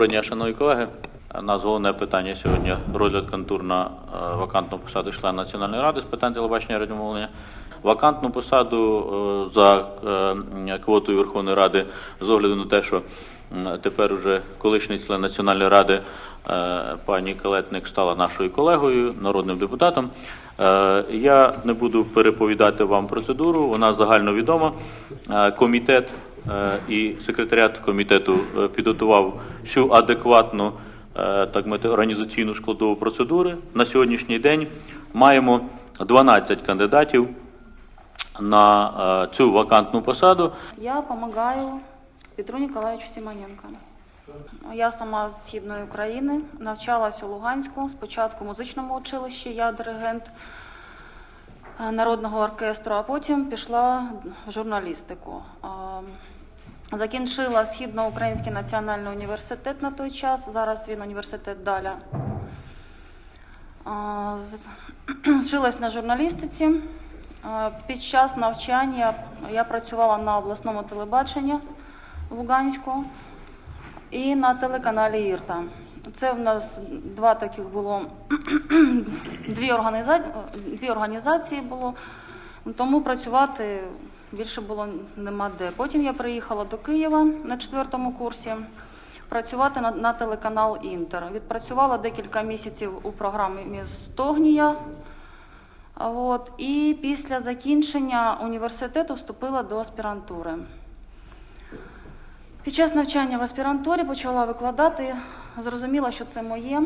Доброго дня, шановні колеги. Нас головне питання сьогодні розгляд контур на е, вакантну посаду члена Національної ради з питань телебачення і радіомовлення. Вакантну посаду е, за е, квотою Верховної Ради з огляду на те, що тепер уже колишній член Національної ради пані Калетник стала нашою колегою, народним депутатом. Я не буду переповідати вам процедуру, вона загальновідома. Комітет і секретаріат комітету е, підготував всю адекватну е, так мовити, організаційну складову процедури. На сьогоднішній день маємо 12 кандидатів на е, цю вакантну посаду. Я помогаю Петру Ніколаєвичу Симоненко. Я сама з Східної України, навчалась у Луганську, спочатку в музичному училищі, я диригент е, народного оркестру, а потім пішла в журналістику. Е, Закінчила Східноукраїнський національний університет на той час, зараз він університет Даля. Е, Вчилась на журналістиці. Е, Під час навчання я працювала на обласному телебаченні в Луганську і на телеканалі Ірта. Це в нас два таких було дві, організа... дві організації було, тому працювати більше було нема де. Потім я приїхала до Києва на четвертому курсі працювати на, на телеканал Інтер. Відпрацювала декілька місяців у програмі «Містогнія». А От, і після закінчення університету вступила до аспірантури. Під час навчання в аспірантурі почала викладати, зрозуміла, що це моє,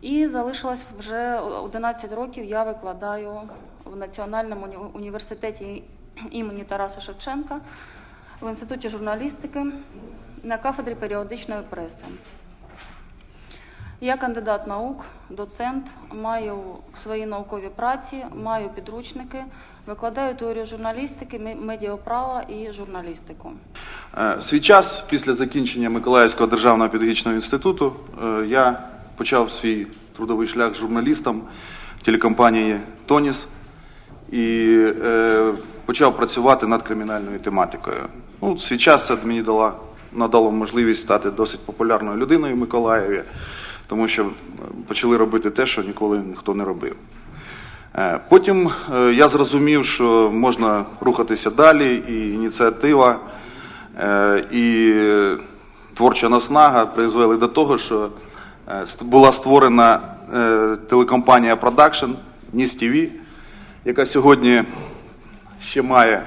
і залишилась вже 11 років. Я викладаю в Національному університеті імені Тараса Шевченка в інституті журналістики на кафедрі періодичної преси. Я кандидат наук, доцент, маю свої наукові праці, маю підручники, викладаю теорію журналістики, медіаправа і журналістику. Е, Свій час після закінчення Миколаївського державного педагогічного інституту е, я почав свій трудовий шлях журналістом телекомпанії Тоніс і е, почав працювати над кримінальною тематикою. Ну, свій час це мені дало, надало можливість стати досить популярною людиною в Миколаєві, тому що е, почали робити те, що ніколи ніхто не робив. Е, Потім е, я зрозумів, що можна рухатися далі, і ініціатива, і творча наснага призвели до того, що була створена телекомпанія Production Ніс TV, яка сьогодні ще має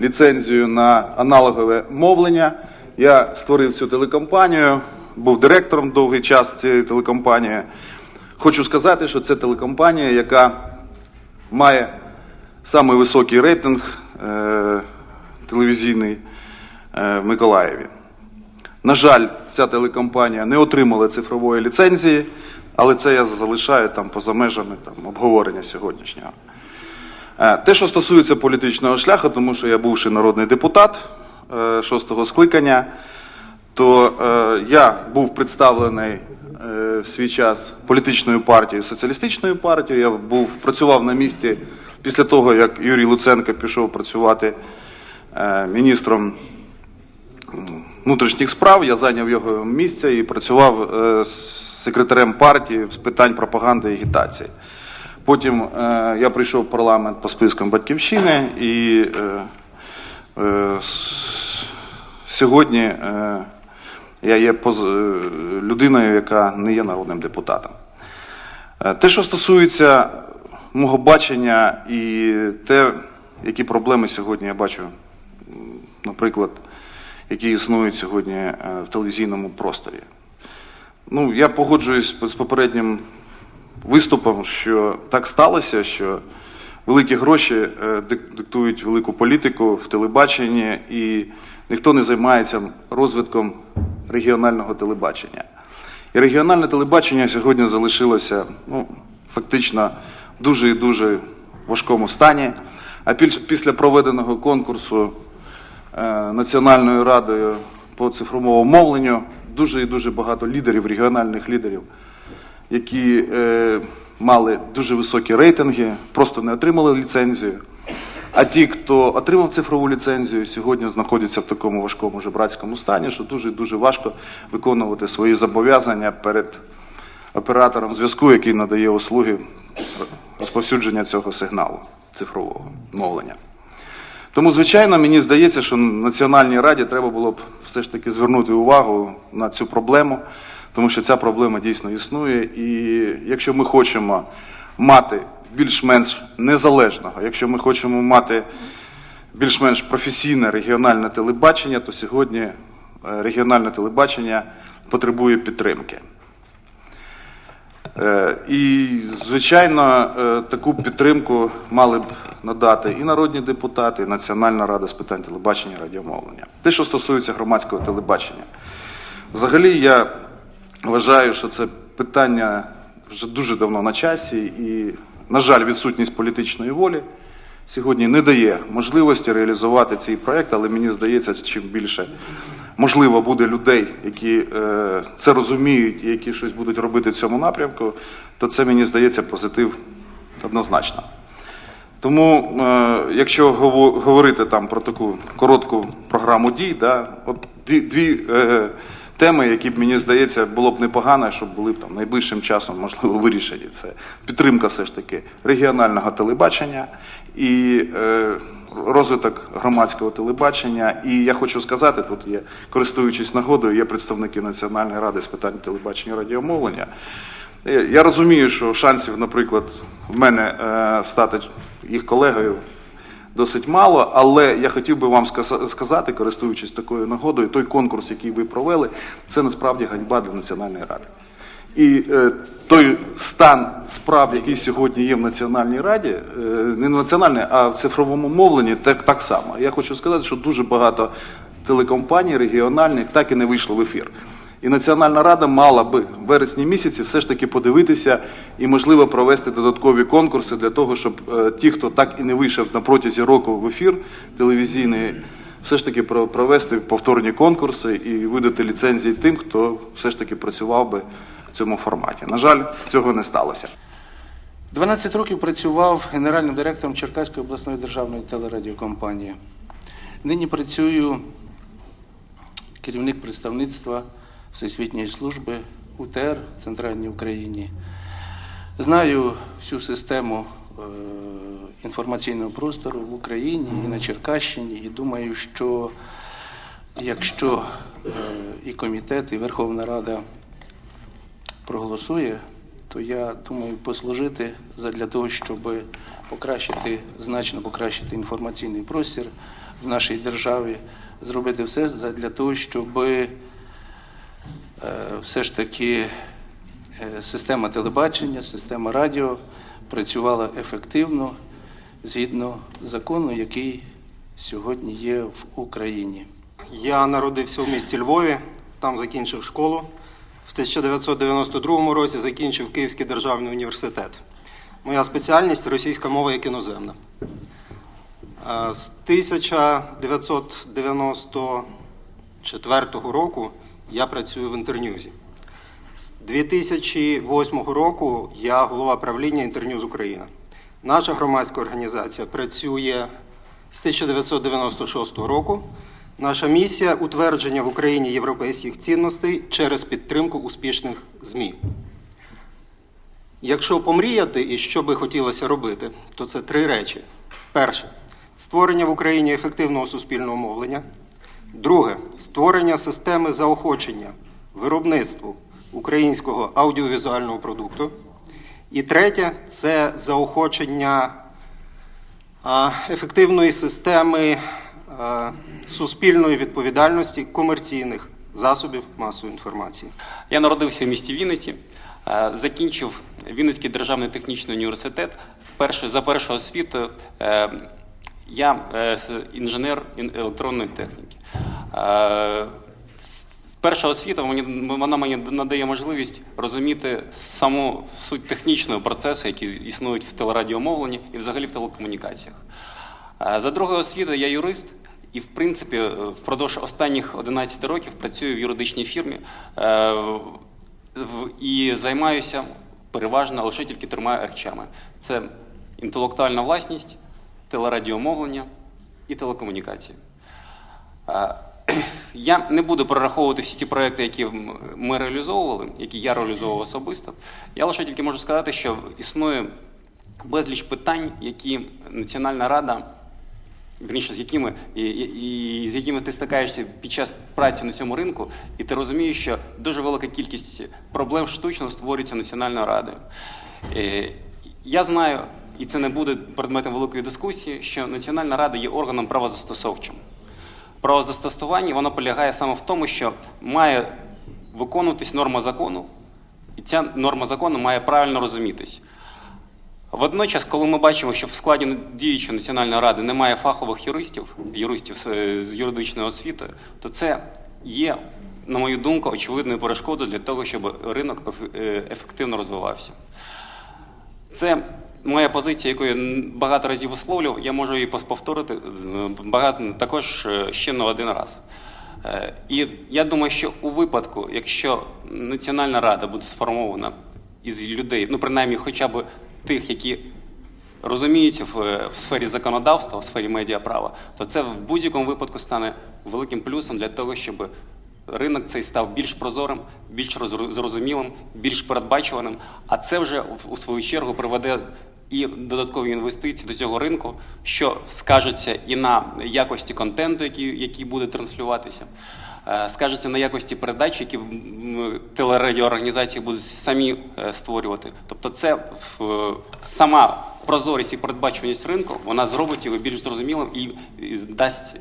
ліцензію на аналогове мовлення. Я створив цю телекомпанію, був директором довгий час цієї телекомпанії. Хочу сказати, що це телекомпанія, яка має самий високий рейтинг е, телевізійний е, в Миколаєві. На жаль, ця телекомпанія не отримала цифрової ліцензії, але це я залишаю там поза межами там, обговорення сьогоднішнього. Е, Те, що стосується політичного шляху, тому що я бувший народний депутат шостого скликання, то е, я був представлений е, в свій час політичною партією, соціалістичною партією. Я був працював на місці після того, як Юрій Луценко пішов працювати е, міністром внутрішніх справ. Я зайняв його місце і працював е, секретарем партії з питань пропаганди і агітації. Потім е, я прийшов в парламент по спискам батьківщини і е, е, сьогодні е, я є поз, е, людиною, яка не є народним депутатом. Е, Те, що стосується мого бачення і те, які проблеми сьогодні я бачу, наприклад, які існують сьогодні е, в телевізійному просторі. Ну, я погоджуюсь з попереднім виступом, що так сталося, що великі гроші диктують велику політику в телебаченні, і ніхто не займається розвитком регіонального телебачення. І регіональне телебачення сьогодні залишилося ну, фактично в дуже і дуже важкому стані. А після проведеного конкурсу е, Національною радою по цифровому мовленню дуже і дуже багато лідерів, регіональних лідерів, які е, мали дуже високі рейтинги, просто не отримали ліцензію. А ті, хто отримав цифрову ліцензію, сьогодні знаходяться в такому важкому жебрацькому стані, що дуже дуже важко виконувати свої зобов'язання перед оператором зв'язку, який надає услуги розповсюдження цього сигналу цифрового мовлення. Тому, звичайно, мені здається, що Національній раді треба було б все ж таки звернути увагу на цю проблему, тому що ця проблема дійсно існує. І якщо ми хочемо мати більш-менш незалежного, якщо ми хочемо мати більш-менш професійне регіональне телебачення, то сьогодні е, регіональне телебачення потребує підтримки. Е, І, звичайно, е, таку підтримку мали б надати і народні депутати, і Національна рада з питань телебачення і радіомовлення. Те, що стосується громадського телебачення, взагалі я вважаю, що це питання вже дуже давно на часі, і, на жаль, відсутність політичної волі сьогодні не дає можливості реалізувати цей проект, але мені здається, чим більше можливо буде людей, які е, це розуміють і які щось будуть робити в цьому напрямку, то це мені здається позитив однозначно. Тому, е, якщо говорити там про таку коротку програму дій, да, от дві, е, теми, які б мені здається було б непогано, щоб були б там найближчим часом можливо вирішені. Це підтримка все ж таки регіонального телебачення і е, розвиток громадського телебачення. І я хочу сказати, тут є, користуючись нагодою, є представники Національної ради з питань телебачення і радіомовлення. Я я розумію, що шансів, наприклад, в мене е, стати їх колегою досить мало, але я хотів би вам сказати, користуючись такою нагодою, той конкурс, який ви провели, це насправді ганьба для Національної ради. І е, той стан справ, який сьогодні є в Національній Раді, е, не в а в цифровому мовленні, так, так само. Я хочу сказати, що дуже багато телекомпаній регіональних так і не вийшло в ефір. І Національна Рада мала би в вересні місяці все ж таки подивитися і, можливо, провести додаткові конкурси для того, щоб е, ті, хто так і не вийшов на протязі року в ефір телевізійний, все ж таки провести повторні конкурси і видати ліцензії тим, хто все ж таки працював би в цьому форматі. На жаль, цього не сталося. 12 років працював генеральним директором Черкаської обласної державної телерадіокомпанії. Нині працюю керівник представництва Всесвітньої служби УТР в Центральній Україні. Знаю всю систему е, інформаційного простору в Україні і на Черкащині, і думаю, що якщо е, і комітет, і Верховна Рада проголосує, то я думаю послужити задля того, щоб покращити, значно покращити інформаційний простір в нашій державі, зробити все для того, щоб все ж таки е, система телебачення, система радіо працювала ефективно згідно закону, який сьогодні є в Україні. Я народився в місті Львові, там закінчив школу. В 1992 році закінчив Київський державний університет. Моя спеціальність російська мова як іноземна. Е, З 1994 року я працюю в інтерньюзі. З 2008 року я голова правління Інтерньюз Україна. Наша громадська організація працює з 1996 року. Наша місія утвердження в Україні європейських цінностей через підтримку успішних ЗМІ. Якщо помріяти і що би хотілося робити, то це три речі: перше створення в Україні ефективного суспільного мовлення. Друге створення системи заохочення виробництву українського аудіовізуального продукту. І третє це заохочення ефективної системи суспільної відповідальності комерційних засобів масової інформації. Я народився в місті Вінниці, закінчив Вінницький державний технічний університет. За першого освіту е, я е, інженер електронної техніки. Е, Перша освіта вона мені надає можливість розуміти саму суть технічного процесу, які існують в телерадіомовленні і взагалі в телекомунікаціях. Е, За другою освітою я юрист, і в принципі впродовж останніх 11 років працюю в юридичній фірмі і займаюся переважно лише тільки трьома речами: це інтелектуальна власність, телерадіомовлення і телекомунікації. Я не буду перераховувати всі ті проекти, які ми реалізовували, які я реалізовував особисто. Я лише тільки можу сказати, що існує безліч питань, які Національна Рада, вірніше, з якими і, і, і з якими ти стикаєшся під час праці на цьому ринку, і ти розумієш, що дуже велика кількість проблем штучно створюється Національною Радою. Е, Я знаю, і це не буде предметом великої дискусії, що Національна Рада є органом правозастосовчим. Правозастосування воно полягає саме в тому, що має виконуватись норма закону, і ця норма закону має правильно розумітись. Водночас, коли ми бачимо, що в складі діючої національної ради немає фахових юристів, юристів з юридичною освітою, то це є, на мою думку, очевидною перешкодою для того, щоб ринок е, ефективно розвивався. Це моя позиція, яку я багато разів висловлював. Я можу її повторити е, багато також е, ще не один раз. Е, І я думаю, що у випадку, якщо Національна рада буде сформована із людей, ну принаймні, хоча б тих, які розуміються в, в сфері законодавства, в сфері медіаправа, то це в будь-якому випадку стане великим плюсом для того, щоб ринок цей став більш прозорим, більш зрозумілим, більш передбачуваним. А це вже у свою чергу приведе і додаткові інвестиції до цього ринку, що скажеться і на якості контенту, який, який буде транслюватися. е, Скажеться на якості передач, які телерадіоорганізації будуть самі е, створювати. Тобто, це сама прозорість і передбачуваність ринку, вона зробить його більш зрозумілим і, дасть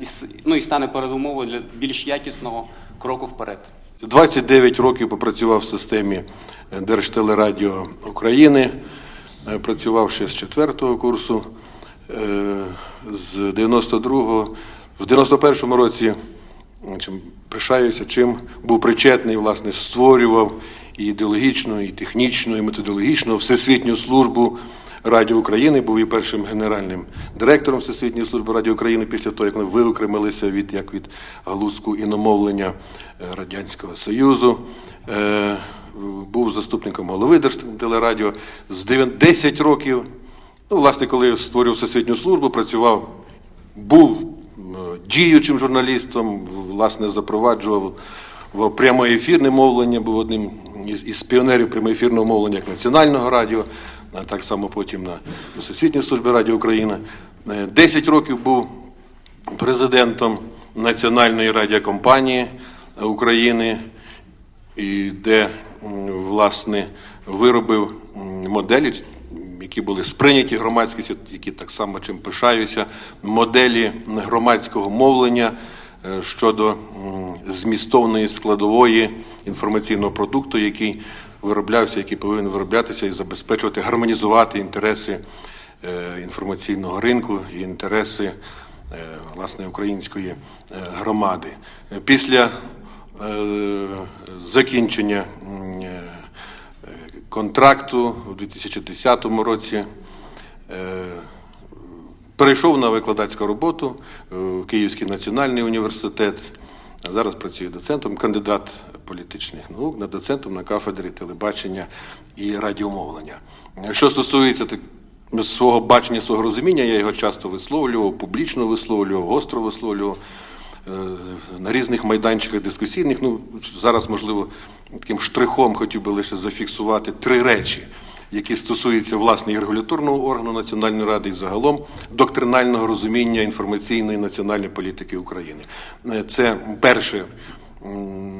ну і стане передумовою для більш якісного кроку вперед. 29 років попрацював в системі е, Держтелерадіо України, працював ще з четвертого курсу, е, з 92-го, в 91-му році пишаюся, чим був причетний, власне, створював і ідеологічну, і технічну, і методологічну всесвітню службу Радіо України, був і першим генеральним директором Всесвітньої служби Радіо України після того, як вони виокремилися від як від галузку іномовлення е, Радянського Союзу. Е, Був заступником голови Держтелерадіо з 10 років. Ну, власне, коли створював Всесвітню службу, працював, був е, діючим журналістом, власне, запроваджував прямоефірне мовлення, був одним із, піонерів прямоефірного мовлення як Національного радіо, а так само потім на Всесвітній службі Радіо України. Е, 10 років був президентом Національної радіокомпанії України, і де власне виробив моделі, які були сприйняті громадськістю, які так само чим пишаюся, моделі громадського мовлення е, щодо змістовної складової інформаційного продукту, який вироблявся, який повинен вироблятися і забезпечувати, гармонізувати інтереси е, інформаційного ринку і інтереси е, власне української громади. Після закінчення е, контракту у 2010 році е, перейшов на викладацьку роботу е, в Київський національний університет. Зараз працює доцентом, кандидат політичних наук, на доцентом на кафедрі телебачення і радіомовлення. Що стосується так, свого бачення, свого розуміння, я його часто висловлював, публічно висловлював, гостро висловлював е, на різних майданчиках дискусійних. Ну, зараз, можливо, таким штрихом хотів би лише зафіксувати три речі, які стосуються власне і регуляторного органу Національної ради і загалом доктринального розуміння інформаційної національної політики України. Е, Це перше.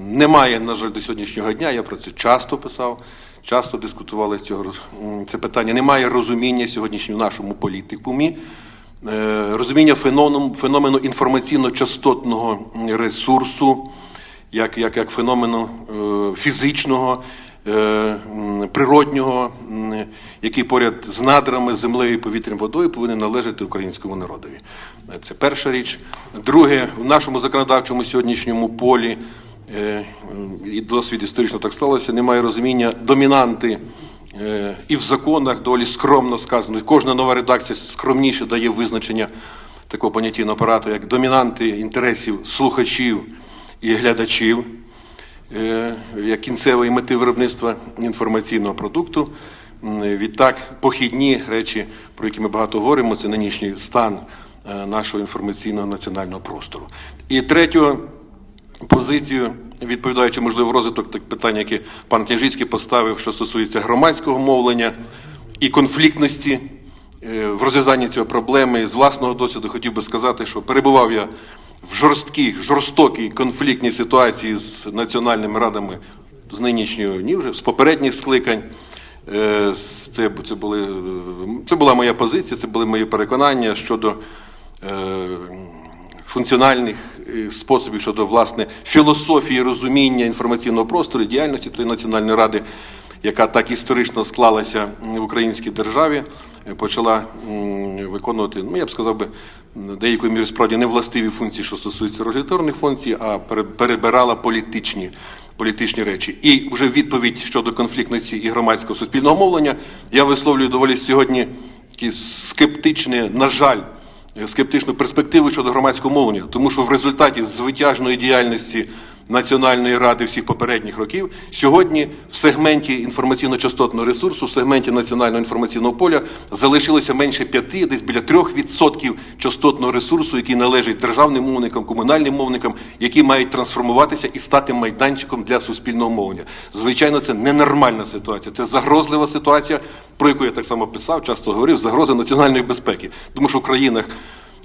Немає, на жаль, до сьогоднішнього дня. Я про це часто писав, часто дискутували цього це питання. Немає розуміння сьогоднішньому нашому політикумі, е, розуміння феномену, феномену інформаційно-частотного ресурсу, як, як, як феномену е, фізичного, е, природнього, який поряд з надрами, землею, повітрям, водою повинен належати українському народові. Е, Це перша річ. Друге, в нашому законодавчому сьогоднішньому полі е, і досвід історично так сталося, немає розуміння домінанти е, і в законах доволі скромно сказано. І Кожна нова редакція скромніше дає визначення такого поняття апарату, як домінанти інтересів слухачів і глядачів, е, як кінцевої мети виробництва інформаційного продукту. Відтак, похідні речі, про які ми багато говоримо, це нинішній стан е, нашого інформаційного національного простору. І третього позицію, відповідаючи, можливо, розвиток так питання, які пан Княжицький поставив, що стосується громадського мовлення і конфліктності е, в розв'язанні цієї проблеми з власного досвіду, хотів би сказати, що перебував я в жорсткій, жорстокій конфліктній ситуації з національними радами з нинішньої, ні вже з попередніх скликань. Е, Це, це, були, е, це була моя позиція, це були мої переконання щодо функціональних е, способів щодо власне філософії розуміння інформаційного простору, діяльності тої національної ради, яка так історично склалася в українській державі, е, почала виконувати, ну я б сказав би, деякою мірою справді не властиві функції, що стосуються регуляторних функцій, а пере- перебирала політичні. Політичні речі, і вже відповідь щодо конфліктності і громадського суспільного мовлення я висловлюю доволі сьогодні такі скептичне, на жаль, скептичну перспективу щодо громадського мовлення, тому що в результаті звитяжної діяльності Національної ради всіх попередніх років сьогодні в сегменті інформаційно-частотного ресурсу, в сегменті національного інформаційного поля залишилося менше п'яти, десь біля трьох відсотків частотного ресурсу, який належить державним мовникам, комунальним мовникам, які мають трансформуватися і стати майданчиком для суспільного мовлення. Звичайно, це ненормальна ситуація, це загрозлива ситуація, про яку я так само писав, часто говорив, загроза національної безпеки. Тому що в країнах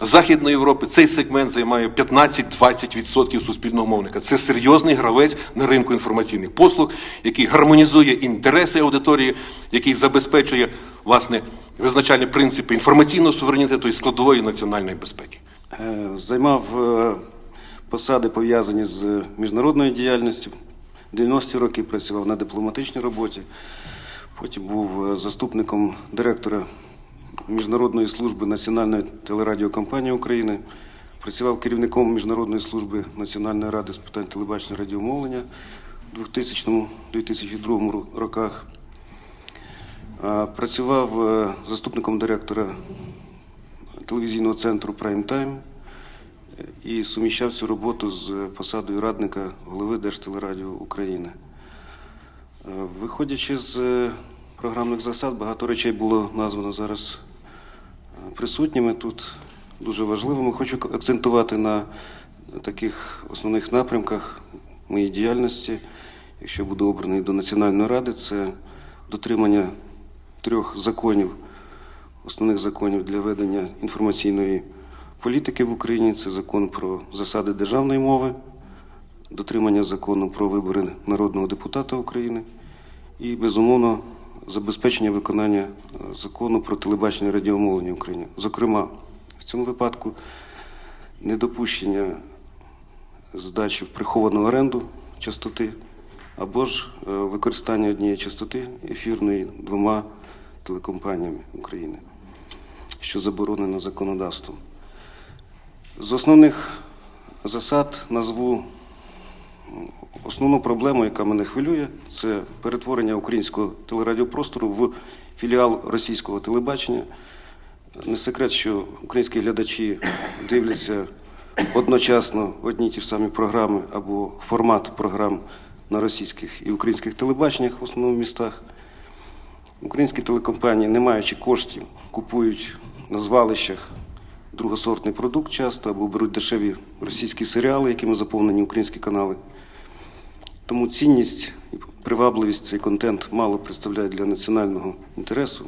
Західної Європи цей сегмент займає 15-20% суспільного мовника. Це серйозний гравець на ринку інформаційних послуг, який гармонізує інтереси аудиторії, який забезпечує власне визначальні принципи інформаційного суверенітету і складової національної безпеки. Е, Займав е, посади пов'язані з міжнародною діяльністю. 90-ті роки працював на дипломатичній роботі. Потім був е, заступником директора Міжнародної служби Національної телерадіокомпанії України. Працював керівником Міжнародної служби Національної ради з питань телебачення і радіомовлення у 2000-2002 роках. Е, Працював е, заступником директора телевізійного центру Прайм Тайм і суміщав цю роботу з посадою радника голови Держтелерадіо України. Е, Виходячи з е, програмних засад, багато речей було названо зараз е, присутніми тут, дуже важливими. Хочу акцентувати на таких основних напрямках моєї діяльності, якщо буду обраний до Національної ради, це дотримання трьох законів основних законів для ведення інформаційної політики в Україні. Це закон про засади державної мови, дотримання закону про вибори народного депутата України і, безумовно, забезпечення виконання е, закону про телебачення радіомовлення в Україні. Зокрема, в цьому випадку недопущення здачі в приховану оренду частоти або ж е, використання однієї частоти ефірної двома телекомпаніями України, що заборонено законодавством. З основних засад назву основну проблему, яка мене хвилює, це перетворення українського телерадіопростору в філіал російського телебачення. Не секрет, що українські глядачі дивляться одночасно одні ті ж самі програми або формат програм на російських і українських телебаченнях в основному містах. Українські телекомпанії, не маючи коштів, купують на звалищах другосортний продукт часто або беруть дешеві російські серіали, якими заповнені українські канали. Тому цінність і привабливість цей контент мало представляє для національного інтересу.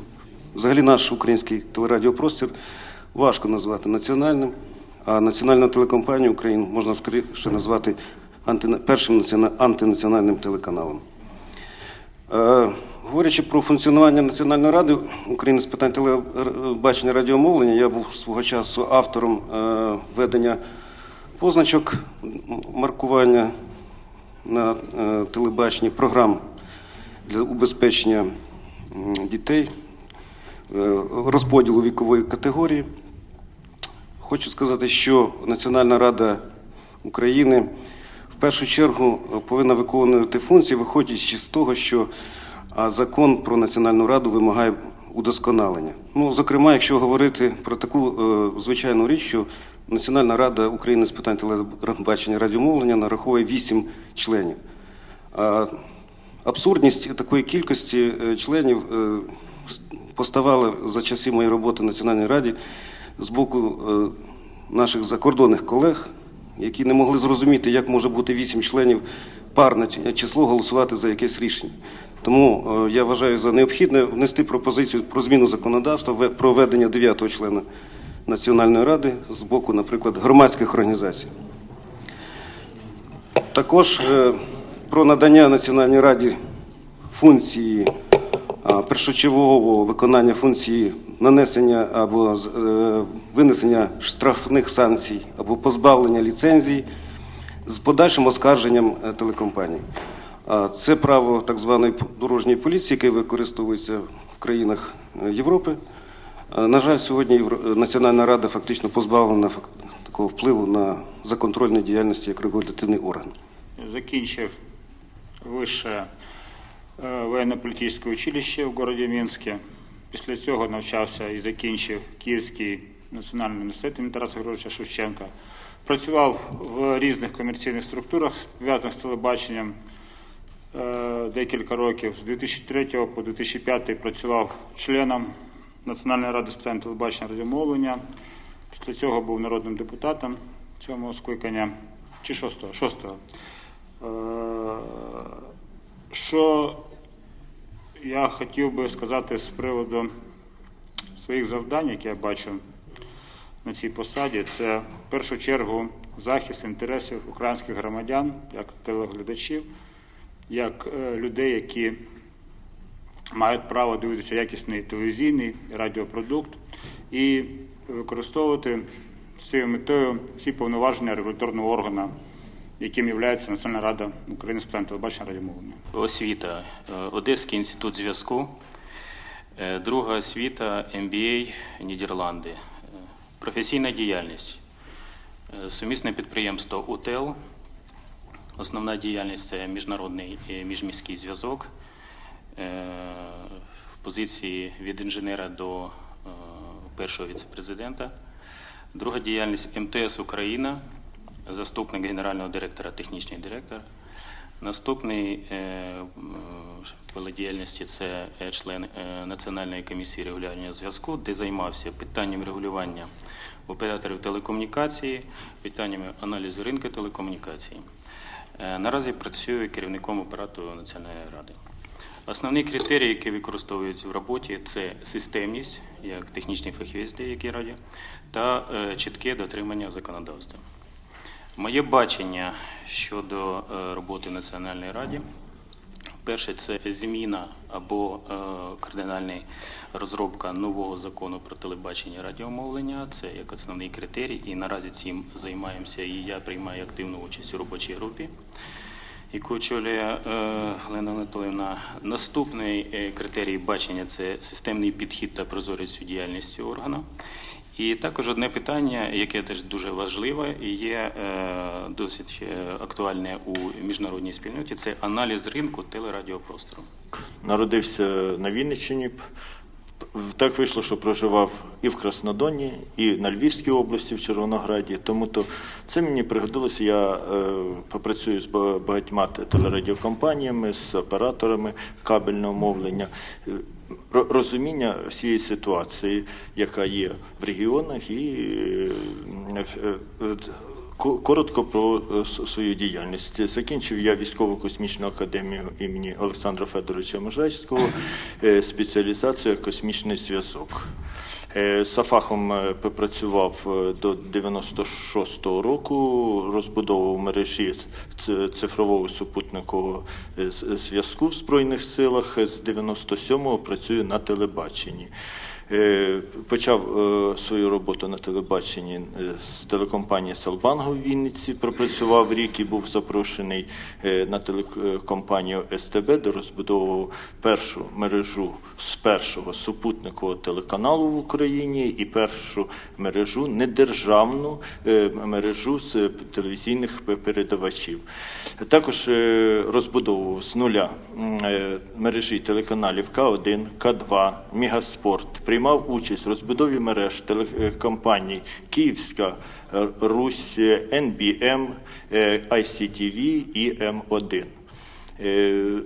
Взагалі наш український телерадіопростір важко назвати національним, а національну телекомпанію України можна скоріше назвати першим антинаціональним телеканалом. Е, Говорячи про функціонування Національної ради України з питань телебачення радіомовлення, я був свого часу автором е, ведення позначок маркування на е, телебаченні програм для убезпечення дітей, е, розподілу вікової категорії. Хочу сказати, що Національна рада України в першу чергу е, повинна виконувати функції, виходячи з того, що закон про Національну раду вимагає удосконалення. Ну, зокрема, якщо говорити про таку звичайну річ, що Національна рада України з питань телебачення радіомовлення нараховує 8 членів. Абсурдність такої кількості е, членів е, поставала за часи моєї роботи в Національній Раді з боку е, наших закордонних колег, які не могли зрозуміти, як може бути вісім членів парне число голосувати за якесь рішення. Тому я вважаю за необхідне внести пропозицію про зміну законодавства про введення дев'ятого члена Національної ради з боку, наприклад, громадських організацій. Також е, про надання Національній раді функції а, першочергового виконання функції нанесення або е, винесення штрафних санкцій або позбавлення ліцензій з подальшим оскарженням е, телекомпаній. Це право так званої дорожньої поліції, яке використовується в країнах е, Європи. А, На жаль, сьогодні Євро- Національна рада фактично позбавлена такого впливу на законтрольну діяльність як регулятивний орган. закінчив вище е, воєнно-політичне училище в городі Мінське. Після цього навчався і закінчив Київський національний університет імені Тараса Григоровича Шевченка. Працював в різних комерційних структурах, пов'язаних з телебаченням е, декілька років. З 2003 по 2005 працював членом Національної ради з питань телебачення радіомовлення. Після цього був народним депутатом цього скликання чи шостого? Шостого. Е, Що я хотів би сказати з приводу своїх завдань, які я бачу на цій посаді, це в першу чергу захист інтересів українських громадян, як телеглядачів, як е, людей, які мають право дивитися якісний телевізійний радіопродукт і використовувати з цією метою всі повноваження регуляторного органу, яким є Національна рада України з питань телебачення радіомовлення. Освіта. Е, Одеський інститут зв'язку. Е, Друга освіта MBA Нідерланди. Е, Професійна діяльність. Сумісне підприємство УТЕЛ. Основна діяльність це міжнародний і міжміський зв'язок. Е, В позиції від інженера до е, першого віцепрезидента. Друга діяльність МТС Україна, заступник генерального директора, технічний директор. Наступний е, поле діяльності це е, член е, Національної комісії регулювання зв'язку, де займався питанням регулювання операторів телекомунікації, питаннями аналізу ринку телекомунікації. Е, Наразі працюю керівником апарату Національної ради. Основні критерії, які використовуються в роботі, це системність, як технічний фахівець в деякій раді, та е, чітке дотримання законодавства. Моє бачення щодо е, роботи Національної раді. Перше, це зміна або е, кардинальна розробка нового закону про телебачення і радіомовлення. Це як основний критерій, і наразі цим займаємося. І я приймаю активну участь у робочій групі, яку очолює е, Глена Анатоліївна. Наступний е, критерій бачення це системний підхід та прозорість у діяльності органу. І також одне питання, яке теж дуже важливе і є е, досить актуальне у міжнародній спільноті, це аналіз ринку телерадіопростору. Народився на Вінниччині. Так вийшло, що проживав і в Краснодоні, і на Львівській області, в Червонограді. Тому то це мені пригодилося. Я е, попрацюю з багатьма телерадіокомпаніями, з операторами кабельного мовлення. Е, Розуміння всієї ситуації, яка є в регіонах, і е, е, Коротко про е, свою діяльність. Закінчив я військово космічну академію імені Олександра Федоровича Можайського, е, спеціалізація космічний зв'язок. Е, За фахом е, попрацював до 96-го року, розбудовував мережі цифрового супутникового зв'язку в Збройних силах. З 97-го працюю на телебаченні. Е, Почав е, свою роботу на телебаченні е, з телекомпанії Селбанго в Вінниці. Пропрацював рік і був запрошений на телекомпанію СТБ, де розбудовував першу мережу з першого супутникового телеканалу в Україні і першу мережу недержавну мережу з телевізійних передавачів. Також розбудовував з нуля мережі телеканалів К1, К2, Мегаспорт. Приймав участь в розбудові мереж телекомпаній Київська е, Русь, е, НБМ, е, ICTV і М1. Е,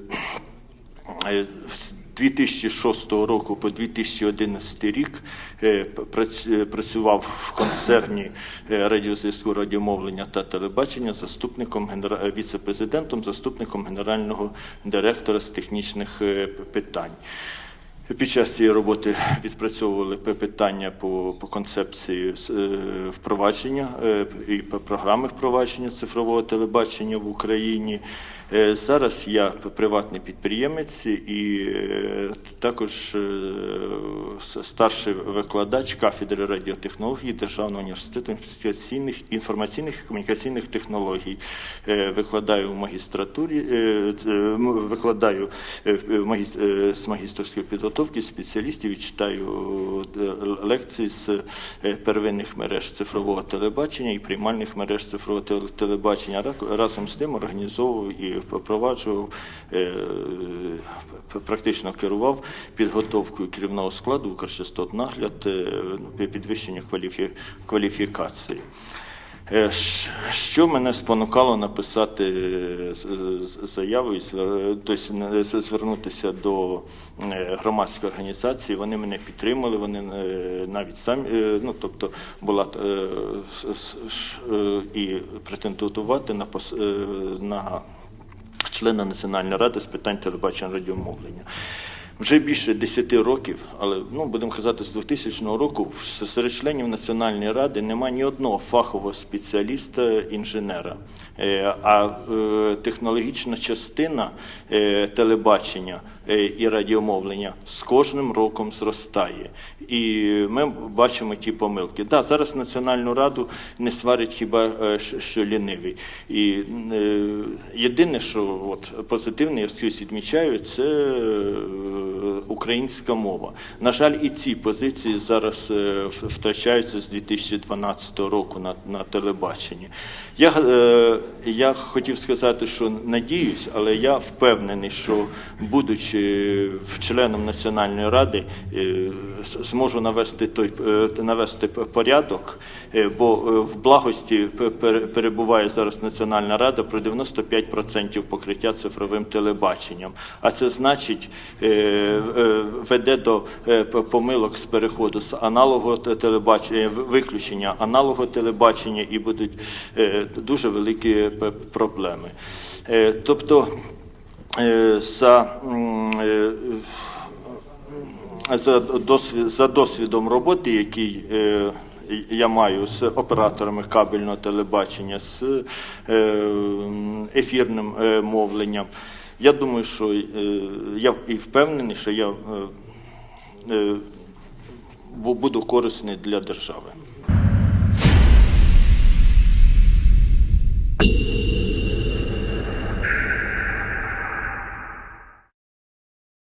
е, з 2006 року по 2011 рік е, прац- е, працював в концерні е, радіозв'язку, радіомовлення та телебачення заступником е, віце-президентом, заступником генерального директора з технічних е, питань. Під час цієї роботи відпрацьовували питання по, по концепції е, впровадження е, і по програми впровадження цифрового телебачення в Україні. Е, Зараз я приватний підприємець і е, також е, старший викладач кафедри радіотехнології Державного університету інформаційних, і комунікаційних технологій. Викладаю в магістратурі, викладаю з магістерської підготовки спеціалістів і читаю лекції з первинних мереж цифрового телебачення і приймальних мереж цифрового телебачення. Разом з тим організовував і впроваджував, е, практично керував підготовкою керівного складу Укрчастотнагляд, е, ну, підвищення кваліфі- кваліфікації. Е, Що мене спонукало написати е, заяву, тобто звернутися до е, громадської організації? Вони мене підтримали, вони е, навіть самі, е, ну тобто була е, е, і претендувати на е, на члена Національної ради з питань телебачення радіомовлення. Вже більше 10 років, але ну будемо казати, з 2000 року серед членів Національної ради немає ні одного фахового спеціаліста інженера. Е, А е, технологічна частина е, телебачення і радіомовлення з кожним роком зростає. І ми бачимо ті помилки. Да, зараз Національну раду не сварить хіба е, що- лінивий. І е, єдине, що от позитивне, я скрізь відмічаю, це е, українська мова. На жаль, і ці позиції зараз е, втрачаються з 2012 року на, на телебаченні. Я, е, я хотів сказати, що надіюсь, але я впевнений, що будучи членом Національної ради, е, зможу навести той е, навести порядок, е, бо в благості перебуває зараз Національна рада про 95% покриття цифровим телебаченням. А це значить веде до помилок з переходу з аналогового телебачення, виключення аналогового телебачення і будуть дуже великі проблеми. Тобто за е, за, досвід, за досвідом роботи, який е, я маю з операторами кабельного телебачення, з е, ефірним е, мовленням, я думаю, що е, я і впевнений, що я е, е, бу- буду корисний для держави.